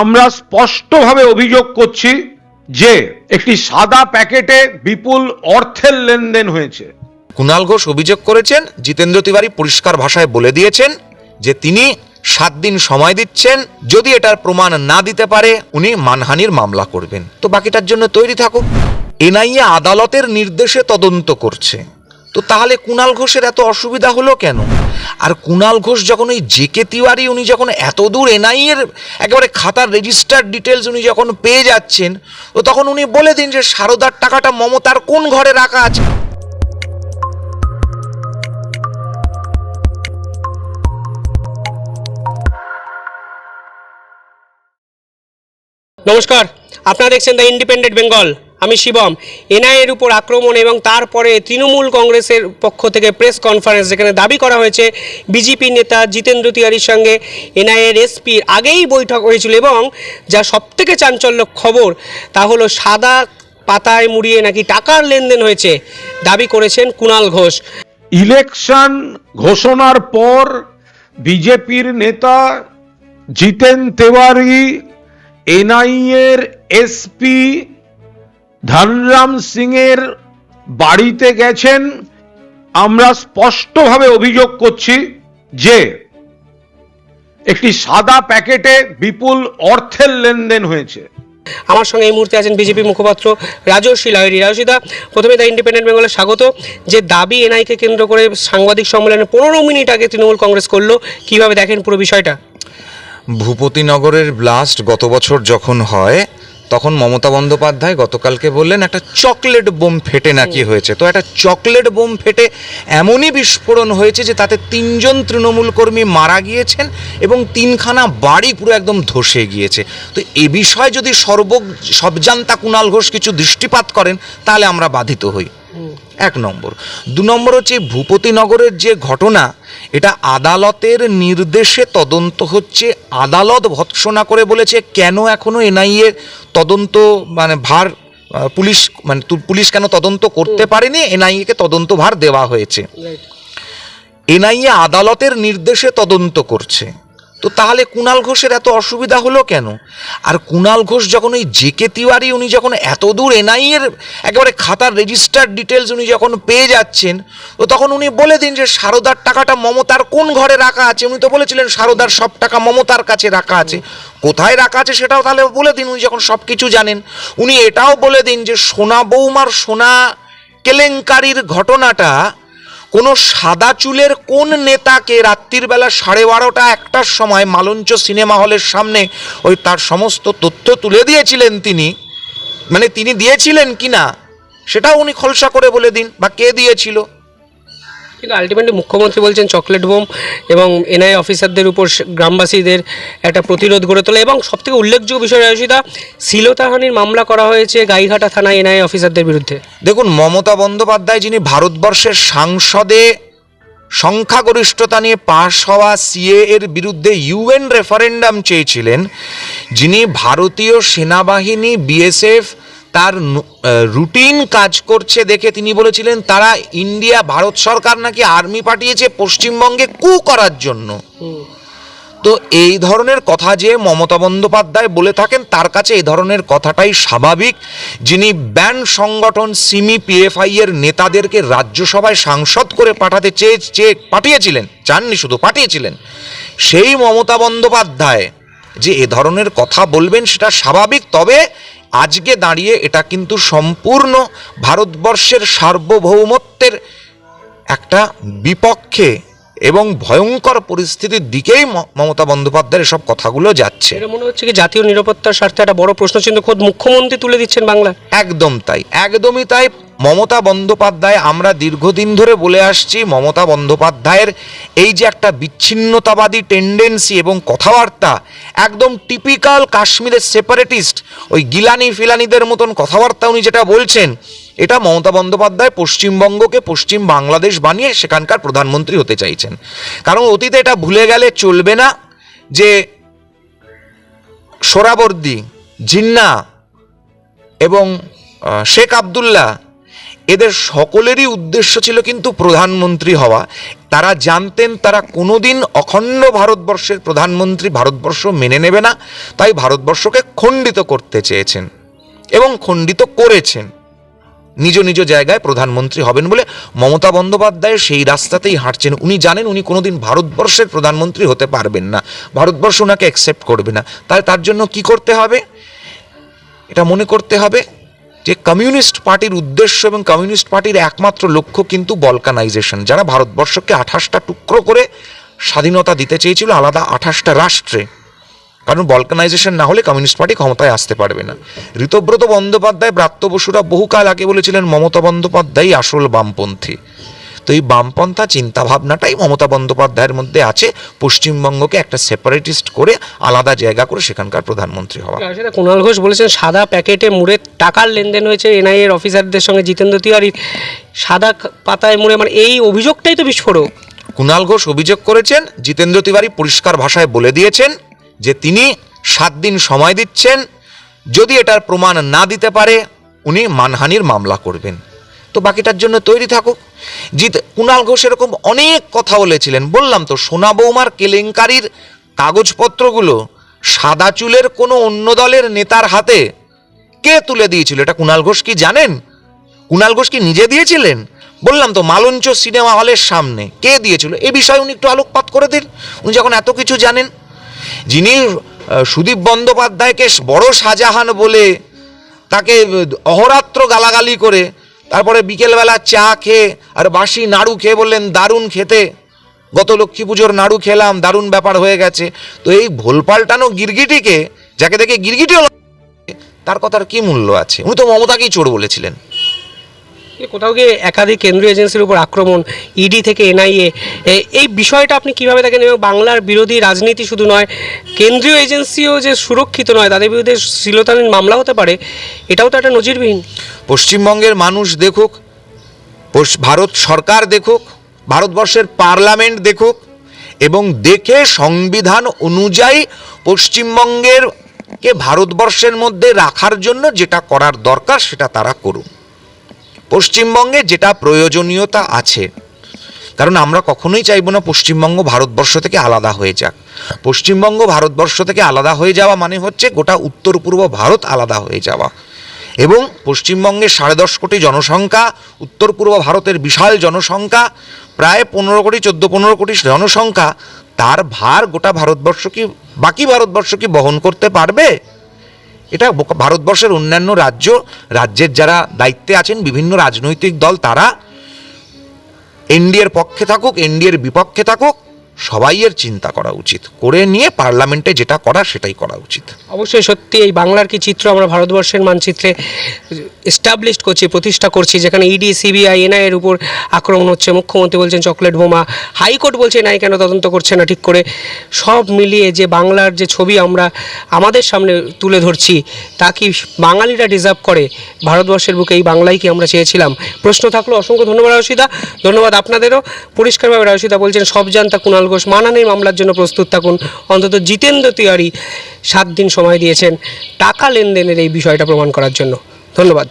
আমরা স্পষ্টভাবে অভিযোগ করছি যে একটি সাদা প্যাকেটে বিপুল অর্থের লেনদেন হয়েছে। কুণাল ঘোষ অভিযোগ করেছেন, জিতেন্দ্র তিওয়ারি পরিষ্কার ভাষায় বলে দিয়েছেন যে তিনি সাত দিন সময় দিচ্ছেন, যদি এটার প্রমাণ না দিতে পারে, উনি মানহানির মামলা করবেন। তো বাকিটার জন্য তৈরি থাকুক। এনআইএ আদালতের নির্দেশে তদন্ত করছে। তো তাহলে কুণাল ঘোষের এত অসুবিধা হলো কেন? আর কুণাল ঘোষ যখন ওই জেকে তিওয়ারি, উনি যখন এত দূর এনআইএর একেবারে খাতার রেজিস্টার ডিটেলস উনি যখন পেয়ে যাচ্ছেন, তো তখন উনি বলে দিন যে সারদার টাকাটা মমতার কোন ঘরে রাখা আছে? নমস্কার, আপনারা দেখছেন দ্য ইন্ডিপেন্ডেন্ট বেঙ্গল আমি শিবম। এনআইএর উপর আক্রমণ এবং তারপরে তৃণমূল কংগ্রেসের পক্ষ থেকে প্রেস কনফারেন্স যেখানে দাবি করা হয়েছে, বিজেপি নেতা জিতেন্দ্র তিওয়ারির সঙ্গে এনআইএর এসপির আগেই বৈঠক হয়েছিল এবং যা সবথেকে চাঞ্চল্য খবর তা হলো সাদা পাতায় মুড়িয়ে নাকি টাকার লেনদেন হয়েছে, দাবি করেছেন কুণাল ঘোষ। ইলেকশন ঘোষণার পর বিজেপির নেতা জিতেন তেওয়ারি এনআইএর এসপি ধনরাম সিং এর বাড়িতে গেছেন আমরা স্পষ্টভাবে অভিযোগ করছি যে একটি সাদা প্যাকেটে বিপুল অর্থের লেনদেন হয়েছে। আমার সঙ্গে এই মুহূর্তে আছেন বিজেপি মুখপাত্র রাজস্বী লাহিড়ি রাজস্বীদা প্রথমে দ্য ইন্ডিপেন্ডেন্ট বেঙ্গলে স্বাগত। যে দাবি এনআইকে কেন্দ্র করে সাংবাদিক সম্মেলনে পনেরো মিনিট আগে তৃণমূল কংগ্রেস করল কীভাবে দেখেন পুরো বিষয়টা? ভূপতিনগরের ব্লাস্ট গত বছর যখন হয় তখন মমতা বন্দ্যোপাধ্যায় গতকালকে বললেন একটা চকলেট বোম ফেটে নাকি হয়েছে? তো একটা চকলেট বোম ফেটে এমনই বিস্ফোরণ হয়েছে যে তাতে তিনজন তৃণমূল কর্মী মারা গিয়েছেন এবং তিনখানা বাড়ি পুরো একদম ধসে গিয়েছে। তো এ বিষয়ে যদি সর্ব সবজান্তা কুণাল ঘোষ কিছু দৃষ্টিপাত করেন তাহলে আমরা বাধিত হই। এক নম্বর। দু নম্বর হচ্ছে ভূপতিনগরের যে ঘটনা এটা আদালতের নির্দেশে তদন্ত হচ্ছে। আদালত ভৎসনা করে বলেছে কেন এখনও এনআইএ তদন্ত মানে ভার পুলিশ মানে পুলিশ কেন তদন্ত করতে পারেনি? এনআইএকে তদন্ত ভার দেওয়া হয়েছে। এনআইএ আদালতের নির্দেশে তদন্ত করছে। তো তাহলে কুণাল ঘোষের এত অসুবিধা হলো কেন? আর কুণাল ঘোষ যখন ওই জেকে তিওয়ারি উনি যখন এত দূর এনআইএর একেবারে খাতার রেজিস্টার ডিটেলস উনি যখন পেয়ে যাচ্ছেন, তো তখন উনি বলে দিন যে সারদার টাকাটা মমতার কোন ঘরে রাখা আছে? উনি তো বলেছিলেন সারদার সব টাকা মমতার কাছে রাখা আছে। কোথায় রাখা আছে সেটাও তাহলে বলে দিন, উনি যখন সব কিছু জানেন। উনি এটাও বলে দিন যে সোনা বৌমার সোনা কেলেঙ্কারির ঘটনাটা কোনো সাদা চুলের কোন নেতাকে রাত্রিবেলা সাড়ে বারোটা একটার সময় মালঞ্চ সিনেমা হলের সামনে ওই তার সমস্ত তথ্য তুলে দিয়েছিলেন তিনি? মানে তিনি দিয়েছিলেন কি না? সেটাও উনি খলসা করে বলে দিন, বা কে দিয়েছিল? কিন্তু আলটিমেটলি মুখ্যমন্ত্রী বলছেন চকলেট বোম এবং এনআই অফিসারদের উপর গ্রামবাসীদের একটা প্রতিরোধ গড়ে তোলা এবং সবথেকে উল্লেখযোগ্য বিষয় রাজস্বীদা শ্লীলতাহানির মামলা করা হয়েছে গাইঘাটা থানায় এনআই অফিসারদের বিরুদ্ধে। দেখুন, মমতা বন্দ্যোপাধ্যায় যিনি ভারতবর্ষের সাংসদে সংখ্যাগরিষ্ঠতা নিয়ে পাশ হওয়া সিএ এর বিরুদ্ধে ইউএন রেফারেন্ডাম চেয়েছিলেন, যিনি ভারতীয় সেনাবাহিনী, বিএসএফ তার রুটিন কাজ করছে দেখে তিনি বলেছিলেন তারা ইন্ডিয়া ভারত সরকার নাকি আর্মি পাঠিয়েছে পশ্চিমবঙ্গে কু করার জন্য? তো এই ধরনের কথা যে মমতা বন্দ্যোপাধ্যায় বলে থাকেন তার কাছে এই ধরনের কথাটাই স্বাভাবিক। যিনি ব্যান সংগঠন সিমি পিএফআই এর নেতাদেরকে রাজ্যসভায় সাংসদ করে পাঠাতে চেয়ে চেয়ে পাঠিয়েছিলেন চাননি শুধু পাঠিয়েছিলেন সেই মমতা বন্দ্যোপাধ্যায় যে এ ধরনের কথা বলবেন সেটা স্বাভাবিক। তবে আজকে দাঁড়িয়ে এটা কিন্তু সম্পূর্ণ ভারতবর্ষের সার্বভৌমত্বের একটা বিপক্ষে এবং ভয়ঙ্কর পরিস্থিতির দিকেই মমতা বন্দ্যোপাধ্যায়ের সব কথাগুলো যাচ্ছে। এটা মনে হচ্ছে কি জাতীয় নিরাপত্তার স্বার্থে একটা বড় প্রশ্ন চিহ্ন খোদ মুখ্যমন্ত্রী তুলে দিচ্ছেন বাংলা একদম তাই একদমই তাই। মমতা বন্দ্যোপাধ্যায়, আমরা দীর্ঘদিন ধরে বলে আসছি, মমতা বন্দ্যোপাধ্যায়ের এই যে একটা বিচ্ছিন্নতাবাদী টেন্ডেন্সি এবং কথাবার্তা, একদম টিপিক্যাল কাশ্মীরের সেপারেটিস্ট ওই গিলানি ফিলানিদের মতন কথাবার্তা উনি যেটা বলছেন, এটা মমতা বন্দ্যোপাধ্যায় পশ্চিমবঙ্গকে পশ্চিম বাংলাদেশ বানিয়ে সেখানকার প্রধানমন্ত্রী হতে চাইছেন। কারণ অতীতে এটা ভুলে গেলে চলবে না যে সোরাবর্দি, জিন্না এবং শেখ আবদুল্লাহ এদের সকলেরই উদ্দেশ্য ছিল কিন্তু প্রধানমন্ত্রী হওয়া। তারা জানতেন তারা কোনোদিন অখণ্ড ভারতবর্ষের প্রধানমন্ত্রী ভারতবর্ষ মেনে নেবে না, তাই ভারতবর্ষকে খণ্ডিত করতে চেয়েছেন এবং খণ্ডিত করেছেন। নিজ নিজ জায়গায় প্রধানমন্ত্রী হবেন বলে মমতা বন্দ্যোপাধ্যায় সেই রাস্তাতেই হাঁটছেন। উনি জানেন উনি কোনোদিন ভারতবর্ষের প্রধানমন্ত্রী হতে পারবেন না। ভারতবর্ষ ওনাকে অ্যাকসেপ্ট করবে না। তাই তার জন্য কি করতে হবে? এটা মনে করতে হবে যে কমিউনিস্ট পার্টির উদ্দেশ্য এবং কমিউনিস্ট পার্টির একমাত্র লক্ষ্য কিন্তু বলকানাইজেশন, যারা ভারতবর্ষকে আঠাশটা টুকরো করে স্বাধীনতা দিতে চেয়েছিল আলাদা আঠাশটা রাষ্ট্রে। কারণ বলকানাইজেশন না হলে কমিউনিস্ট পার্টি ক্ষমতায় আসতে পারবে না। ঋতব্রত বন্দ্যোপাধ্যায়, ব্রাত্য বসুরা বহুকাল আগে বলেছিলেন, মমতা বন্দ্যোপাধ্যায়ই আসল বামপন্থী। তো এই বামপন্থা চিন্তাভাবনাটাই মমতা বন্দ্যোপাধ্যায়ের মধ্যে আছে। পশ্চিমবঙ্গকে একটা সেপারেটিস্ট করে আলাদা জায়গা করে সেখানকার প্রধানমন্ত্রী হওয়া। কুণাল ঘোষ বলেছেন সাদা প্যাকেটে মুড়ে টাকার লেনদেন হয়েছে এনআইএর অফিসারদের সঙ্গে। জিতেন্দ্র তিওয়ারির সাদা পাতায় মুড়ে মানে এই অভিযোগটাই তো বিস্ফোরক। কুণাল ঘোষ অভিযোগ করেছেন জিতেন্দ্র তিওয়ারি পরিষ্কার ভাষায় বলে দিয়েছেন যে তিনি সাত দিন সময় দিচ্ছেন যদি এটার প্রমাণ না দিতে পারে উনি মানহানির মামলা করবেন। তো বাকিটার জন্য তৈরি থাকুক। জিত কুণাল ঘোষ এরকম অনেক কথা বলেছিলেন। বললাম তো, সোনা বৌমার কেলেঙ্কারির কাগজপত্রগুলো সাদা চুলের কোনো অন্য দলের নেতার হাতে কে তুলে দিয়েছিল? এটা কুণাল ঘোষ কি জানেন? কুণাল ঘোষ কি নিজে দিয়েছিলেন? বললাম তো, মালঞ্চ সিনেমা হলের সামনে কে দিয়েছিল? এ বিষয়ে উনি একটু আলোকপাত করে দিন। উনি যখন এত কিছু জানেন, যিনি সুদীপ বন্দ্যোপাধ্যায়কে বড় শাহজাহান বলে তাকে অহরাত্র গালাগালি করে তারপরে বিকেলবেলা চা খেয়ে আর বাসি নাড়ু খেয়ে বললেন, দারুণ খেতে। গত লক্ষ্মী পুজোর নাড়ু খেলাম, দারুণ ব্যাপার হয়ে গেছে। তো এই ভোল পাল্টানো গিরগিটিকে, যাকে দেখে গিরগিটিও তার কথার কি মূল্য আছে? উনি তো মমতাকেই চোর বলেছিলেন? কোথাও গিয়ে একাধিক কেন্দ্রীয় এজেন্সির উপর আক্রমণ ইডি থেকে এনআইএ এই বিষয়টা আপনি কীভাবে দেখেন এবং বাংলার বিরোধী রাজনীতি শুধু নয়, কেন্দ্রীয় এজেন্সিও যে সুরক্ষিত নয়, তাদের বিরুদ্ধে শ্লীলতালীন মামলা হতে পারে, এটাও তো একটা নজিরবিহীন। পশ্চিমবঙ্গের মানুষ দেখুক ভারত সরকার দেখুক, ভারতবর্ষের পার্লামেন্ট দেখুক, এবং দেখে সংবিধান অনুযায়ী পশ্চিমবঙ্গের কে ভারতবর্ষের মধ্যে রাখার জন্য যেটা করার দরকার সেটা তারা করুন পশ্চিমবঙ্গে যেটা প্রয়োজনীয়তা আছে। কারণ আমরা কখনোই চাইব না পশ্চিমবঙ্গ ভারতবর্ষ থেকে আলাদা হয়ে যাক। পশ্চিমবঙ্গ ভারতবর্ষ থেকে আলাদা হয়ে যাওয়া মানে হচ্ছে গোটা উত্তর পূর্ব ভারত আলাদা হয়ে যাওয়া। এবং পশ্চিমবঙ্গের সাড়ে দশ কোটি জনসংখ্যা, উত্তর পূর্ব ভারতের বিশাল জনসংখ্যা, প্রায় পনেরো কোটি, চোদ্দ, পনেরো কোটি জনসংখ্যা, তার ভার গোটা ভারতবর্ষ কি, বাকি ভারতবর্ষ কি বহন করতে পারবে? এটা ভারতবর্ষের অন্যান্য রাজ্য, রাজ্যের যারা দায়িত্বে আছেন, বিভিন্ন রাজনৈতিক দল, তারা এনডিএর পক্ষে থাকুক, এনডিএর বিপক্ষে থাকুক সবাই এর চিন্তা করা উচিত। করে নিয়ে পার্লামেন্টে যেটা করা সেটাই করা উচিত। অবশ্যই সত্যি এই বাংলার কি চিত্র আমরা ভারতবর্ষের মানচিত্রে এস্টাবলিশ করছি, প্রতিষ্ঠা করছি, যেখানে ইডি সিবিআই এনআই এর উপর আক্রমণ হচ্ছে। মুখ্যমন্ত্রী বলছেন চকলেট বোমা, হাইকোর্ট বলছে নাই কেন, তদন্ত করছে না ঠিক করে। সব মিলিয়ে যে বাংলার যে ছবি আমরা আমাদের সামনে তুলে ধরছি, তা কি বাঙালিরা ডিজার্ভ করে? ভারতবর্ষের বুকে এই বাংলাই কি আমরা চেয়েছিলাম? প্রশ্ন থাকল, অসংখ্য ধন্যবাদ রাশিদা। ধন্যবাদ আপনাদেরও। পরিষ্কারভাবে রাশিদা বলছেন, সব জানতা কুণাল ঘোষ মানানের মামলার জন্য প্রস্তুত থাকুন। অন্তত জিতেন্দ্র তিওয়ারি সাত দিন সময় দিয়েছেন টাকা লেনদেনের এই বিষয়টা প্রমাণ করার জন্য। ধন্যবাদ।